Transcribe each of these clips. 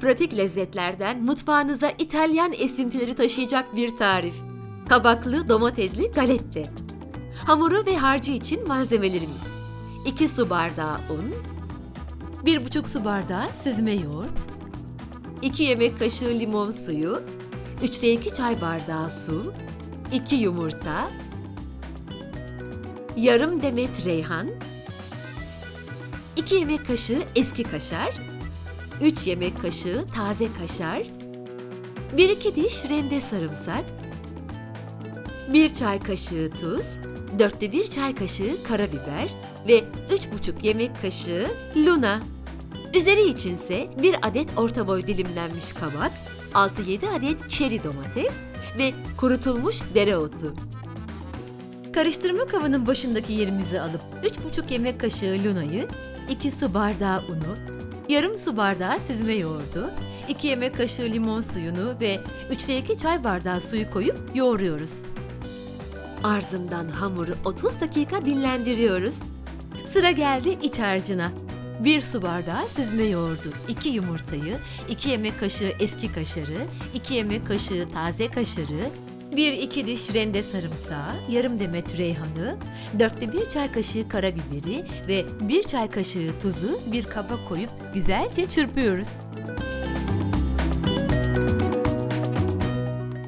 pratik lezzetlerden mutfağınıza İtalyan esintileri taşıyacak bir tarif. Kabaklı domatesli galette. Hamuru ve harcı için malzemelerimiz. 2 su bardağı un, 1,5 su bardağı süzme yoğurt, 2 yemek kaşığı limon suyu, 3'te 2 çay bardağı su, 2 yumurta, yarım demet reyhan, 2 yemek kaşığı eski kaşar, 3 yemek kaşığı taze kaşar, 1-2 diş rende sarımsak, 1 çay kaşığı tuz, 4'te 1 çay kaşığı karabiber ve 3,5 yemek kaşığı luna. Üzeri içinse 1 adet orta boy dilimlenmiş kabak, 6-7 adet çeri domates ve kurutulmuş dereotu. Karıştırma kabının başındaki yerimizi alıp 3,5 yemek kaşığı lunayı, 2 su bardağı unu, yarım su bardağı süzme yoğurdu, 2 yemek kaşığı limon suyunu ve 3'te 2 çay bardağı suyu koyup yoğuruyoruz. Ardından hamuru 30 dakika dinlendiriyoruz. Sıra geldi iç harcına. 1 su bardağı süzme yoğurdu, 2 yumurtayı, 2 yemek kaşığı eski kaşarı, 2 yemek kaşığı taze kaşarı, 1-2 diş rende sarımsağı, yarım demet reyhanı, 4'te 1 çay kaşığı karabiberi ve 1 çay kaşığı tuzu bir kaba koyup güzelce çırpıyoruz.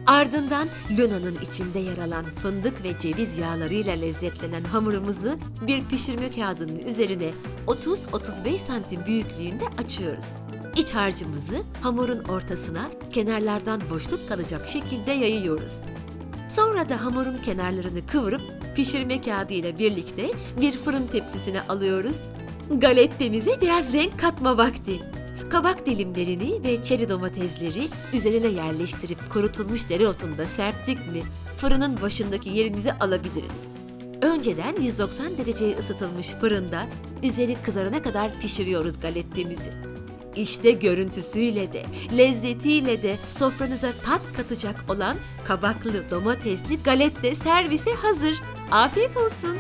Ardından lunanın içinde yer alan fındık ve ceviz yağlarıyla lezzetlenen hamurumuzu bir pişirme kağıdının üzerine 30-35 santim büyüklüğünde açıyoruz. İç harcımızı hamurun ortasına kenarlardan boşluk kalacak şekilde yayıyoruz. Sonra da hamurun kenarlarını kıvırıp pişirme kağıdı ile birlikte bir fırın tepsisine alıyoruz. Galettemize biraz renk katma vakti. Kabak dilimlerini ve çeri domatesleri üzerine yerleştirip kurutulmuş dereotunu da serptik mi fırının başındaki yerimizi alabiliriz. Önceden 190 dereceye ısıtılmış fırında üzeri kızarana kadar pişiriyoruz galettemizi. İşte görüntüsüyle de, lezzetiyle de sofranıza tat katacak olan kabaklı domatesli galette servise hazır. Afiyet olsun.